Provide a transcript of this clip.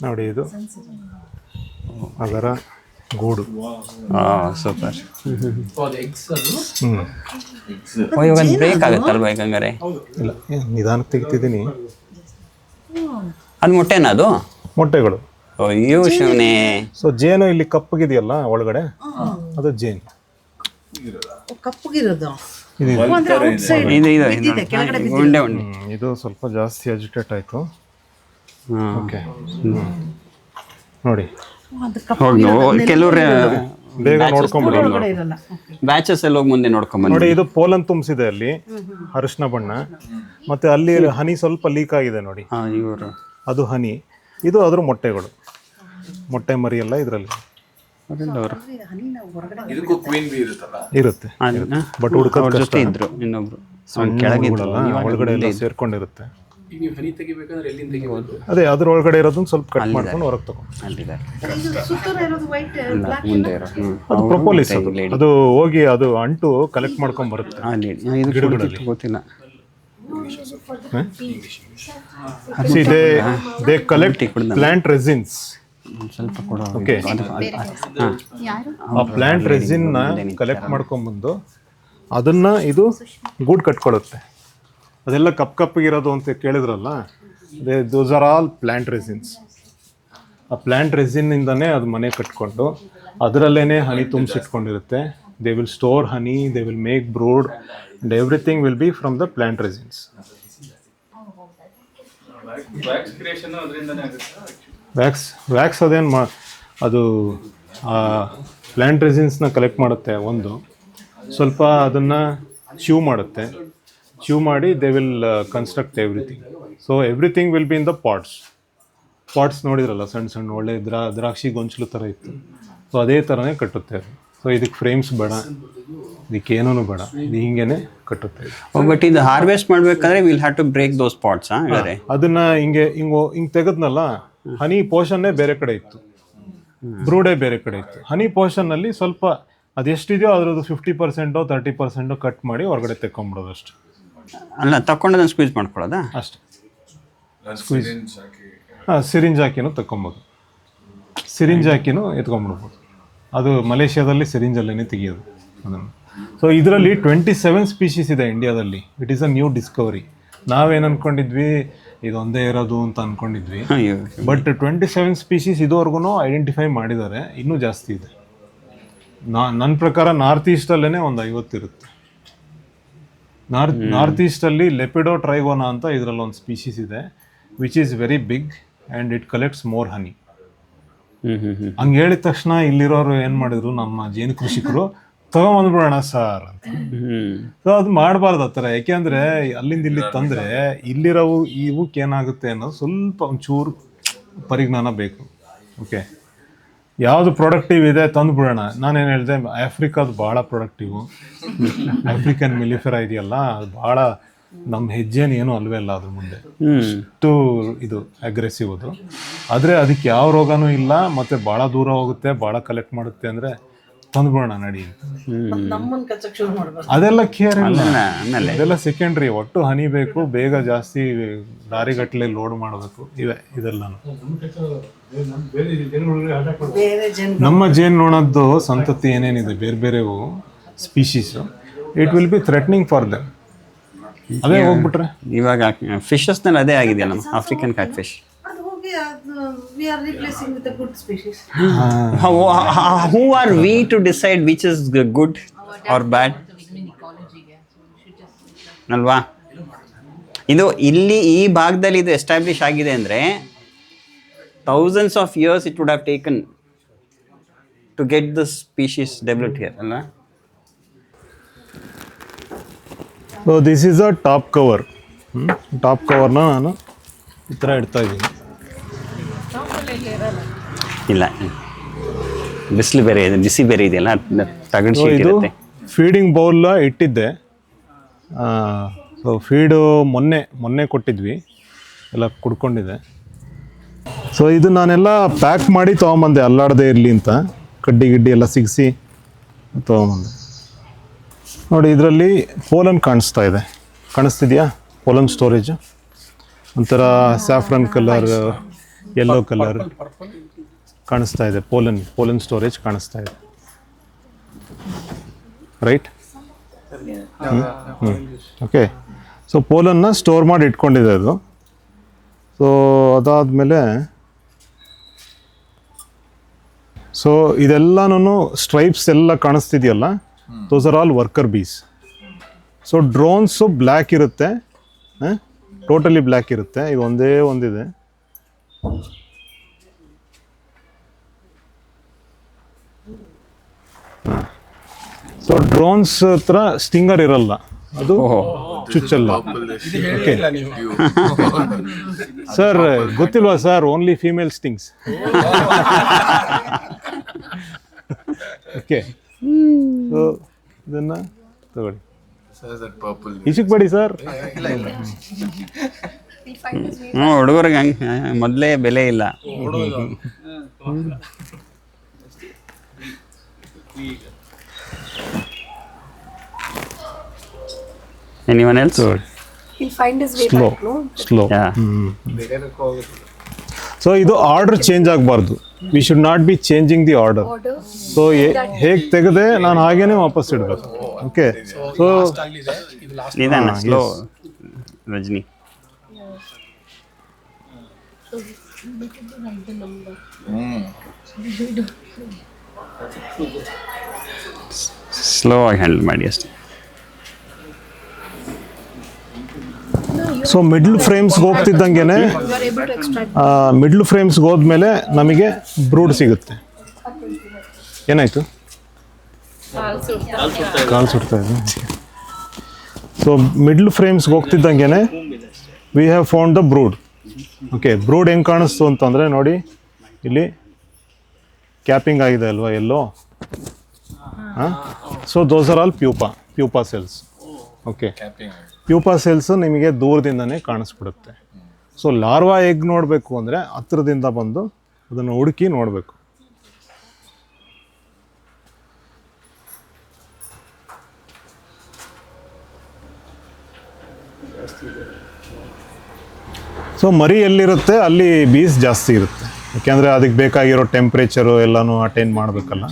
ನೋಡಿ ಇದು. ಅದರ ಗೂಡು. ಸೂಪರ್. ಇವಾಗ ಬ್ರೇಕ್ ಆಗುತ್ತಲ್ವಾ ಈಗ ಹಂಗಾರೆ ಇಲ್ಲ ಏ, ನಿಧಾನಕ್ಕೆ ತೆಗಿತಿದ್ದೀನಿ. ಅದು ಮೊಟ್ಟೆನಾ ಅದು? ಮೊಟ್ಟೆಗಳು. ಅಯ್ಯೋ ಶಿವನೇ. ಸೊ ಜೇನು ಇಲ್ಲಿ ಕಪ್ಪಗಿದೆಯಲ್ಲ ಒಳಗಡೆ? ಅದು ಜೇನು. ಕಪ್ಪಗಿರೋದು? ಇದು ಸ್ವಲ್ಪ ಜಾಸ್ತಿ ಅಜಿಟೇಟ್ ಆಯಿತು. ಓಕೆ. ನೋಡಿ. ಹೋಗಿ ಕೆಲವ್ರು ಬೇಗ ನೋಡ್ಕೊಂಬಿಡಿ. ಕಪ್ಪೊಳಗಡೆ ಇರಲ್ಲ. ಬ್ಯಾಚಸ್ ಎಲ್ಲ ಹೋಗಿ ಮುಂದೆ ನೋಡ್ಕೊಂಬಂದು ನೋಡಿ ಇದು ಪೋಲನ್ ತುಂಬಿಸಿದೆ ಅಲ್ಲಿ. ಅರಿಶಿನ ಬಣ್ಣ. ಮತ್ತೆ ಅಲ್ಲಿ ಹನಿ ಸ್ವಲ್ಪ ಲೀಕ್ ಆಗಿದೆ ನೋಡಿ. ಹಾಂ ಇವರು. ಅದು ಹನಿ. ಇದು ಅದ್ರ ಮೊಟ್ಟೆಗಳು. ಮೊಟ್ಟೆ ಮರಿ ಎಲ್ಲ ಇದರಲ್ಲಿ. ಅವರು. ಇದಕ್ಕೂ ಕ್ವೀನ್ ಬಿ ಇರುತ್ತಲ್ಲ? ಇರುತ್ತೆ. ಬಟ್ ಹುಡ್ಕೋದ್ ಅವ್ರ ಜೊತೆ ಇದ್ರು ಇನ್ನೊಬ್ರು. ಸಣ್ಣ ಒಳಗಡೆ ಎಲ್ಲ ಸೇರ್ಕೊಂಡಿರುತ್ತೆ. ಈಗ ನೀವು ಹನಿ ತೆಗಿಬೇಕಂದ್ರೆ ಎಲ್ಲಿಂದ ತೆಗಿಬೋದು? ಅದೇ ಅದ್ರ ಒಳಗಡೆ ಇರೋದನ್ನ ಸ್ವಲ್ಪ ಕಟ್ ಮಾಡ್ಕೊಂಡು ಹೊರಗೆ ತಗೊಂಡು ಇದೆ ಇದು ಸುತ್ತೂರ ಇರೋದು ವೈಟ್ ಮುಂದೆ ಇರೋ ಹ್ಞೂ ಅದು ಪ್ರೊಪೋಲಿಸ್ ಅದು. ಅದು ಹೋಗಿ ಅದು ಅಂಟು ಕಲೆಕ್ಟ್ ಮಾಡ್ಕೊಂಡು ಬರುತ್ತೆ. ಅಲ್ಲಿ ಇದು ಕುಡಿದಿತ್ತು ಗೊತ್ತಿಲ್ಲ. See they they collect plant resins ಒಂದ್ ಸ್ವಲ್ಪ ಕೊಡೋ. ಓಕೆ ಹಾಂ. ಆ ಪ್ಲಾಂಟ್ ರೆಸಿನ್ ಕಲೆಕ್ಟ್ ಮಾಡ್ಕೊಂಡ್ಬಂದು ಅದನ್ನ ಇದು ಗೂಡ್ ಕಟ್ಕೊಳ್ಳುತ್ತೆ ಅದೆಲ್ಲ ಕಪ್ ಕಪ್ಪಗಿರೋದು ಅಂತ ಕೇಳಿದ್ರಲ್ಲ? ಅದೇ those are all plant resins ಆ ಪ್ಲಾಂಟ್ ರೆಸಿನ್ನಿಂದನೇ ಅದು ಮನೆ ಕಟ್ಕೊಂಡು ಅದರಲ್ಲೇ honey ತುಂಬಿಸಿಟ್ಕೊಂಡಿರುತ್ತೆ. They will store honey they will make brood and everything will be from the plant resins wax wax ಅದೇನು ಮಾ, ಅದು ಪ್ಲ್ಯಾಂಟ್ ರೆಸಿನ್ಸ್ನ ಕಲೆಕ್ಟ್ ಮಾಡುತ್ತೆ ಒಂದು. ಸ್ವಲ್ಪ ಅದನ್ನು ಚ್ಯೂ ಮಾಡುತ್ತೆ. ಚ್ಯೂ ಮಾಡಿ they will construct everything so everything will be in the pots pots ನೋಡಿದ್ರಲ್ಲ ಸಣ್ಣ ಸಣ್ಣ ಒಳ್ಳೆ ದ್ರಾ ದ್ರಾಕ್ಷಿ ಗೊಂಚಲು ಥರ ಇತ್ತು. ಸೊ ಅದೇ ಥರನೇ ಕಟ್ಟುತ್ತೆ ಅದು ಸೊ ಇದಕ್ಕೆ ಫ್ರೇಮ್ಸ್ ಬೇಡ. ಇದಕ್ಕೇನೂ ಬೇಡ. ಇದು ಹಿಂಗೇನೆ ಕಟ್ಟುತ್ತೆ. ಬಟ್ ಇದು ಹಾರ್ವೆಸ್ಟ್ ಮಾಡಬೇಕಂದ್ರೆ will have to break those pots ಅದನ್ನ ಹಿಂಗೆ ಹಿಂಗೆ ಹಿಂಗೆ ತೆಗೆದ್ನಲ್ಲ ಹನಿ ಪೋಷನ್ನೇ ಬೇರೆ ಕಡೆ ಇತ್ತು. ಬ್ರೂಡೇ ಬೇರೆ ಕಡೆ ಇತ್ತು. ಹನಿ ಪೋಷನ್ನಲ್ಲಿ ಸ್ವಲ್ಪ ಅದೆಷ್ಟಿದೆಯೋ ಅದರದ್ದು ಫಿಫ್ಟಿ ಪರ್ಸೆಂಟೋ ತರ್ಟಿ ಪರ್ಸೆಂಟೋ ಕಟ್ ಮಾಡಿ ಹೊರಗಡೆ ತೆಕ್ಕೊಂಬಿಡೋದು ಅಷ್ಟೆ ಅಲ್ಲ ತಕೊಂಡದನ್ನ ಸ್ಕ್ವೀಸ್ ಮಾಡ್ಕೊಳ್ಳೋದಾ? ಅಷ್ಟೆ. ಹಾಂ ಸಿರಿಂಜ್ ಹಾಕಿನೂ ತಕ್ಕೊಬೋದು. ಸಿರಿಂಜ್ ಹಾಕಿನೂ ಎತ್ಕೊಂಡ್ಬಿಡ್ಬೋದು. ಅದು ಮಲೇಷ್ಯಾದಲ್ಲಿ ಸಿರಿಂಜಲ್ಲೇ ತೆಗೆಯೋದು ಅದನ್ನು. ಸೊ ಇದರಲ್ಲಿ ಟ್ವೆಂಟಿ ಸೆವೆನ್ ಸ್ಪೀಶೀಸ್ ಇದೆ ಇಂಡಿಯಾದಲ್ಲಿ it is a new discovery ನಾವೇನು ಅಂದ್ಕೊಂಡಿದ್ವಿ ಒಂದೇ ಇರೋದು ಅಂತ ಅಂದ್ಕೊಂಡಿದ್ವಿ ಬಟ್ ಟ್ವೆಂಟಿ ಸೆವೆನ್ ಸ್ಪೀಶೀಸ್ ಇದುವರೆಗೂ ಐಡೆಂಟಿಫೈ ಮಾಡಿದ್ದಾರೆ. ಇನ್ನೂ ಜಾಸ್ತಿ ಇದೆ. ನಾ ನನ್ನ ಪ್ರಕಾರ ನಾರ್ತ್ ಈಸ್ಟಲ್ಲೇ ಒಂದು ಐವತ್ತಿರುತ್ತೆ ನಾರ್ತ್ ನಾರ್ತ್ ಈಸ್ಟಲ್ಲಿ ಲೆಪಿಡೋ ಟ್ರೈಗೋನಾ ಅಂತ ಇದರಲ್ಲಿ ಒಂದು ಸ್ಪೀಶೀಸ್ ಇದೆ which is very big and it collects more honey ಹಂಗೆ ಹೇಳಿದ ತಕ್ಷಣ ಇಲ್ಲಿರೋರು ಏನು ಮಾಡಿದ್ರು ನಮ್ಮ ಜೇನು ಕೃಷಿಕರು ತಗೊಂಬಂದ್ಬಿಡೋಣ ಸರ್ ಅಂತ. ಸೊ ಅದು ಮಾಡಬಾರ್ದು ಆ ಥರ. ಯಾಕೆಂದರೆ ಅಲ್ಲಿಂದ ಇಲ್ಲಿ ತಂದರೆ ಇಲ್ಲಿರೋವು ಇವಕ್ಕೆ ಏನಾಗುತ್ತೆ ಅನ್ನೋದು ಸ್ವಲ್ಪ ಒಂಚೂರು ಪರಿಜ್ಞಾನ ಬೇಕು. ಓಕೆ ಯಾವುದು ಪ್ರೊಡಕ್ಟಿವ್ ಇದೆ ತಂದು ಬಿಡೋಣ. ನಾನೇನು ಹೇಳಿದೆ ಆಫ್ರಿಕಾದ ಭಾಳ ಪ್ರೊಡಕ್ಟಿವು ಆಫ್ರಿಕನ್ ಮಿಲಿಫೆರಾ ಇದೆಯಲ್ಲ ಅದು ಭಾಳ ನಮ್ಮ ಹೆಜ್ಜೆನ ಏನು ಅಲ್ವೇ ಅಲ್ಲ ಅದ್ರ ಮುಂದೆ. ಇಷ್ಟು ಅಷ್ಟು ಇದು ಅಗ್ರೆಸಿವ್ ಅದು. ಆದರೆ ಅದಕ್ಕೆ ಯಾವ ರೋಗನೂ ಇಲ್ಲ ಮತ್ತು ಭಾಳ ದೂರ ಹೋಗುತ್ತೆ ಭಾಳ ಕಲೆಕ್ಟ್ ಮಾಡುತ್ತೆ ಅಂದರೆ ತಂದ್ಬಿಡೋಣ ನಡಿ. ನಮ್ಮನ್ನ ಕಚ್ಚಕ್ ಶುರು ಮಾಡ್ಬಾರ್ದು ಅದೆಲ್ಲ ಕೇರ್ ಇಲ್ಲ. ಆಮೇಲೆ ಇದೆಲ್ಲ ಸೆಕೆಂಡ್ರಿ ಒಟ್ಟು ಹನಿ ಬೇಕು ಬೇಗ ಜಾಸ್ತಿ ದಾರಿಗಟ್ಟಲೆ ಲೋಡ್ ಮಾಡಬೇಕು. ಇವೆ ಇದೆಲ್ಲ ಬೇರೆ ಜನ ನಮ್ಮ ಜೇನುನೊಣದ್ದು ಸಂತತಿ ಏನೇನಿದೆ ಬೇರೆ ಬೇರೆವು species it will be threatening for them ಅದೇ ಹೋಗ್ಬಿಟ್ರೆ? ಇವಾಗ ಫಿಶಸ್ನಲ್ಲಿ ಅದೇ ಆಗಿದೆಯಲ್ಲ ಆಫ್ರಿಕನ್ ಕ್ಯಾಟ್ ಫಿಶ್ ಅದು ಹೋಗಿ ಅದು we are replacing with good species who are we to decide which is good or bad ಅಲ್ವಾ? ಇದು ಇಲ್ಲಿ ಈ ಭಾಗದಲ್ಲಿ ಇದು ಎಸ್ಟಾಬ್ಲಿಷ್ ಆಗಿದೆ ಅಂದರೆ thousands of years it would have taken to get the species develop here ಅಲ್ಲ so this is a top cover top ಕವರ್ನ ನಾನು ಈ ಥರ ಇಡ್ತಾ ಇದ್ದೀನಿ. ಇಲ್ಲ ಬಿಸಿಲು ಬೇರೆ ಇದೆ ಬಿಸಿ ಬೇರೆ ಇದೆಯಲ್ಲ ತಗಡ್ ಶೀಟ್ ಇದು ಇರುತ್ತೆ. ಫೀಡಿಂಗ್ ಬೌಲ್ ಇಟ್ಟಿದ್ದೆ. ಸೊ ಫೀಡು ಮೊನ್ನೆ ಮೊನ್ನೆ ಕೊಟ್ಟಿದ್ವಿ. ಎಲ್ಲ ಕುಡ್ಕೊಂಡಿದೆ. ಸೊ ಇದು ನಾನೆಲ್ಲ ಪ್ಯಾಕ್ ಮಾಡಿ ತೊಗೊಂಬಂದೆ ಅಲ್ಲಾಡದೆ ಇರಲಿ ಅಂತ. ಕಡ್ಡಿ ಗಿಡ್ಡಿ ಎಲ್ಲ ಸಿಗಿಸಿ ತೊಗೊಂಬಂದೆ. ನೋಡಿ ಇದರಲ್ಲಿ ಪೋಲನ್ ಕಾಣಿಸ್ತಾ ಇದೆ. ಕಾಣಿಸ್ತಿದೆಯಾ? ಪೋಲನ್ ಸ್ಟೋರೇಜ್ ಒಂಥರ ಸ್ಯಾಫ್ರನ್ ಕಲರ್ ಯೆಲ್ಲೋ ಕಲರ್ ಕಾಣಿಸ್ತಾ ಇದೆ. ಪೋಲನ್ ಪೋಲನ್ ಸ್ಟೋರೇಜ್ ಕಾಣಿಸ್ತಾ ಇದೆ. ರೈಟ್ ಓಕೆ ಸೊ ಪೋಲನ್ನ ಸ್ಟೋರ್ ಮಾಡಿ ಇಟ್ಕೊಂಡಿದೆ ಅದು. ಸೊ ಅದಾದಮೇಲೆ ಸೊ ಇದೆಲ್ಲನೂ ಸ್ಟ್ರೈಪ್ಸ್ ಎಲ್ಲ ಕಾಣಿಸ್ತಿದೆಯಲ್ಲ? Those are all worker bees so drones black ಇರುತ್ತೆ. ಟೋಟಲಿ ಬ್ಲ್ಯಾಕ್ ಇರುತ್ತೆ. ಇದು ಒಂದೇ ಒಂದಿದೆ. ಸೊ ಡ್ರೋನ್ಸ್ ಹತ್ರ ಸ್ಟಿಂಗರ್ ಇರಲ್ಲ. ಅದು ಚುಚ್ಚಲ್ಲ. ಓಕೆ ಸರ್ ಗೊತ್ತಿಲ್ವಾ sir only female stings okay so ಇದನ್ನ ತಗೊಳ್ಳಿ. ಇಶಕ್ ಬೇಡಿ ಸರ್ ಹ್ಞೂ ಹುಡುಗರಿಗೆ ಹಂಗೆ ಮೊದಲೇ ಬೆಲೆ ಇಲ್ಲ. Anyone else He'll find his way slow back, no? Slow yeah so ಇದು ಆರ್ಡರ್ ಚೇಂಜ್ ಆಗಬಾರ್ದು. We should not be changing the order Order. So ಹೇಗೆ ತೆಗೆದೆ? ನಾನು ಹಾಗೇನೆ ವಾಪಸ್ ಇಡಬೇಕು. ಓಕೆ ಸೊ ನಿಧಾನ ಸ್ಲೋ. ರಜನಿ. ಸ್ಲೋ ಆಗಿ ಹ್ಯಾಂಡಲ್ ಮಾಡಿ ಅಷ್ಟೇ. ಸೊ ಮಿಡ್ಲ್ ಫ್ರೇಮ್ಸ್ಗೆ ಹೋಗ್ತಿದ್ದಂಗೆ. ಮಿಡ್ಲ್ ಫ್ರೇಮ್ಸ್ಗೆ ಹೋದ್ಮೇಲೆ ನಮಗೆ ಬ್ರೂಡ್ ಸಿಗುತ್ತೆ. ಏನಾಯ್ತು? ಕಾಲು ಸುಡ್ತಾ ಇದೆ. ಸೊ ಮಿಡ್ಲ್ ಫ್ರೇಮ್ಸ್ಗೆ ಹೋಗ್ತಿದ್ದಂಗೆ we have found the brood okay brood ಹೆಂಗೆ ಕಾಣಿಸ್ತು ಅಂತಂದರೆ ನೋಡಿ, ಇಲ್ಲಿ ಕ್ಯಾಪಿಂಗ್ ಆಗಿದೆ ಅಲ್ವಾ ಎಲ್ಲೋ? ಹಾಂ? So those are all pupa pupa cells okay pupa cells ನಿಮಗೆ ದೂರದಿಂದನೇ ಕಾಣಿಸ್ಬಿಡುತ್ತೆ. ಸೊ ಲಾರ್ವಾ ಎಗ್ ನೋಡಬೇಕು ಅಂದರೆ ಹತ್ರದಿಂದ ಬಂದು ಅದನ್ನು ಹುಡುಕಿ ನೋಡಬೇಕು. ಸೊ ಮರಿ ಎಲ್ಲಿರುತ್ತೆ ಅಲ್ಲಿ ಬೀಸ್ ಜಾಸ್ತಿ ಇರುತ್ತೆ. ಯಾಕೆಂದರೆ ಅದಕ್ಕೆ ಬೇಕಾಗಿರೋ ಟೆಂಪ್ರೇಚರು ಎಲ್ಲನೂ ಅಟೈನ್ ಮಾಡಬೇಕಲ್ಲ.